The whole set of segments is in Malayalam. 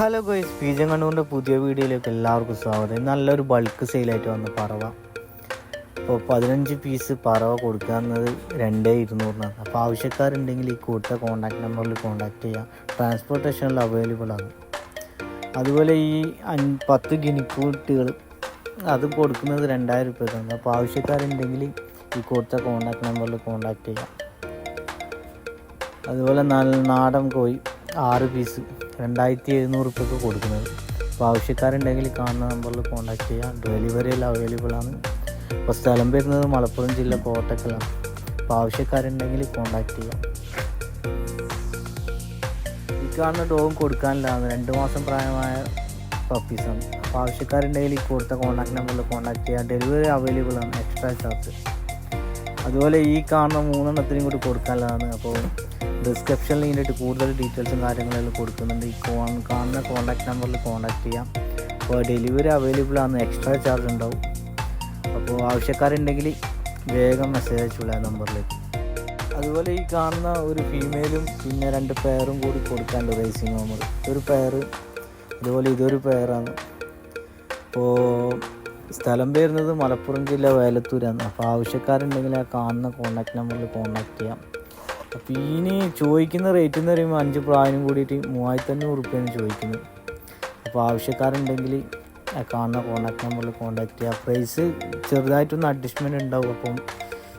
ഹലോ ഗോയ്സ് പീജൻ കണ്ണൂരിന്റെ പുതിയ വീഡിയോയിലേക്ക് എല്ലാവർക്കും സ്വാഗതം. നല്ലൊരു ബൾക്ക് സെയിലായിട്ട് വന്ന പറവ. അപ്പോൾ പതിനഞ്ച് പീസ് പറവ കൊടുക്കുക എന്നത് രണ്ടേ ഇരുന്നൂറിനാണ്. അപ്പോൾ ആവശ്യക്കാരുണ്ടെങ്കിൽ ഈ കൂട്ട കോൺടാക്ട് നമ്പറിൽ കോൺടാക്ട് ചെയ്യാം. ട്രാൻസ്പോർട്ടേഷനിൽ അവൈലബിൾ ആണ്. അതുപോലെ ഈ അഞ്ച് പത്ത് ഗിനിക്കൂട്ടുകൾ അത് കൊടുക്കുന്നത് രണ്ടായിരം രൂപയ്ക്കാണ്. അപ്പോൾ ആവശ്യക്കാരുണ്ടെങ്കിൽ ഈ കൊടുത്ത കോൺടാക്ട് നമ്പറിൽ കോൺടാക്ട് ചെയ്യാം. അതുപോലെ നാടൻ കോഴി ആറ് പീസ് രണ്ടായിരത്തി എഴുന്നൂറ് റുപ്യക്ക് കൊടുക്കുന്നത്. അപ്പോൾ ആവശ്യക്കാരുണ്ടെങ്കിൽ കാണുന്ന നമ്പറിൽ കോൺടാക്ട് ചെയ്യാം. ഡെലിവറി എല്ലാം അവൈലബിൾ ആണ്. അപ്പോൾ സ്ഥലം വരുന്നത് മലപ്പുറം ജില്ല കോട്ടക്കലാണ്. അപ്പോൾ ആവശ്യക്കാരുണ്ടെങ്കിൽ കോൺടാക്ട് ചെയ്യാം. ഈ കാണുന്ന ഡോഗും കൊടുക്കാനില്ലാന്ന് രണ്ട് മാസം പ്രായമായ പപ്പീസാണ് അപ്പോൾ ആവശ്യക്കാരുണ്ടെങ്കിൽ ഈ കൊടുത്ത കോൺടാക്ട് നമ്പറിൽ കോൺടാക്ട് ചെയ്യാം. ഡെലിവറി അവൈലബിൾ ആണ് എക്സ്ട്രാ ചാർജ് അതുപോലെ ഈ കാണുന്ന മൂന്നെണ്ണത്തിനും കൂടി കൊടുക്കാനുള്ളതാണ് അപ്പോൾ ഡിസ്ക്രിപ്ഷനിൽ ഇതിന്റെ കൂടുതൽ ഡീറ്റെയിൽസും കാര്യങ്ങളെല്ലാം കൊടുക്കുന്നുണ്ട്. ഈ കോൺ കാണുന്ന കോൺടാക്ട് നമ്പറിൽ കോൺടാക്ട് ചെയ്യാം. അപ്പോൾ ഡെലിവറി അവൈലബിൾ ആണ്. എക്സ്ട്രാ ചാർജ് ഉണ്ടാവും. അപ്പോൾ ആവശ്യക്കാരുണ്ടെങ്കിൽ വേഗം മെസ്സേജ് അയച്ചുള്ള നമ്പറിലേക്ക് അതുപോലെ ഈ കാണുന്ന ഒരു ഫീമെയിലും പിന്നെ രണ്ട് പെയറും കൂടി കൊടുക്കാണ്ട് റേസിംഗ് ഹോമർ ഒരു പെയർ അതുപോലെ ഇതൊരു പെയറാണ് അപ്പോൾ സ്ഥലം വരുന്നത് മലപ്പുറം ജില്ല വേലത്തൂരാണ്. അപ്പോൾ ആവശ്യക്കാരുണ്ടെങ്കിൽ ആ കാണുന്ന കോൺടാക്ട് നമ്പറിൽ കോൺടാക്ട് ചെയ്യാം. അപ്പോൾ ഇനി ചോദിക്കുന്ന റേറ്റ് എന്ന് പറയുമ്പോൾ അഞ്ച് പ്രായം കൂടിയിട്ട് മൂവായിരത്തി അഞ്ഞൂറ് റുപ്യാണ് ചോദിക്കുന്നത്. അപ്പോൾ ആവശ്യക്കാരുണ്ടെങ്കിൽ കാണുന്ന കോൺടാക്ട് നമ്പറിൽ കോൺടാക്ട് ചെയ്യുക പ്രൈസ് ചെറുതായിട്ടൊന്ന് അഡ്ജസ്റ്റ്മെന്റ് ഉണ്ടാവും. അപ്പം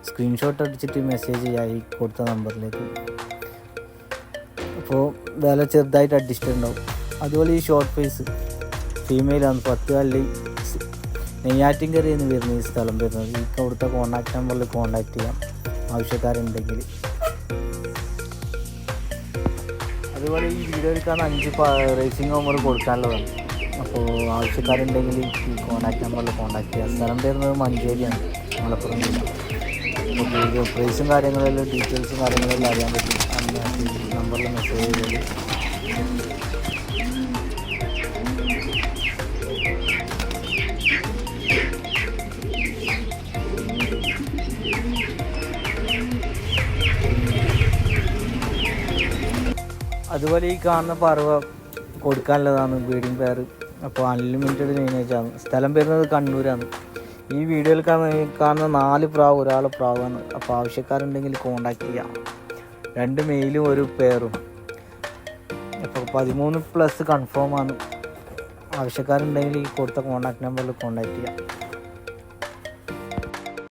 സ്ക്രീൻഷോട്ട് അടിച്ചിട്ട് മെസ്സേജ് ചെയ്യാം ഈ കൊടുത്ത നമ്പറിലേക്ക് അപ്പോൾ വില ചെറുതായിട്ട് അഡ്ജസ്റ്റ് ഉണ്ടാവും. അതുപോലെ ഈ ഷോർട്ട് ഫേസ് ഫീമെയിലാണ് പത്ത് കള്ളി നെയ്യാറ്റിൻകരയിൽ എന്ന് വരുന്ന ഈ സ്ഥലം വരുന്നത്. ഈ കൊടുത്ത കോൺടാക്ട് നമ്പറിൽ കോൺടാക്ട് ചെയ്യാം. ആവശ്യക്കാരുണ്ടെങ്കിൽ. അതുപോലെ ഈ വീഡിയോ എടുക്കാൻ അഞ്ച് റേസിംഗ് ഹോമർ കൊടുക്കാനുള്ളതാണ്. അപ്പോൾ ആവശ്യക്കാരുണ്ടെങ്കിൽ ഈ കോൺടാക്ട് നമ്പറിൽ കോൺടാക്ട് ചെയ്യാം. സ്ഥലം തരുന്നത് മഞ്ചേരിയാണ് മലപ്പുറം പ്രൈസും കാര്യങ്ങളെല്ലാം ഡീറ്റെയിൽസും കാര്യങ്ങളെല്ലാം അറിയാൻ പറ്റും. അങ്ങനെ നമ്പറിൽ മെസ്സേജ് ചെയ്ത് അതുപോലെ ഈ കാണുന്ന പറവ കൊടുക്കാനുള്ളതാണ് ബ്രീഡിംഗ് പെയർ. അപ്പോൾ അൺലിമിറ്റഡ് ലൈനേജാണ്. സ്ഥലം വരുന്നത് കണ്ണൂരാണ്. ഈ വീഡിയോയിൽ കാണുന്ന കാണുന്ന നാല് പ്രാവ് ഒരാൾ പ്രാവാണ്. അപ്പോൾ ആവശ്യക്കാരുണ്ടെങ്കിൽ കോണ്ടാക്ട് ചെയ്യാം. രണ്ട് മെയിലും ഒരു പെയറും അപ്പോൾ പതിമൂന്ന് പ്ലസ് കൺഫേം ആണ്. ആവശ്യക്കാരുണ്ടെങ്കിൽ ഈ കൊടുത്ത കോണ്ടാക്ട് നമ്പറിൽ കോണ്ടാക്ട് ചെയ്യാം.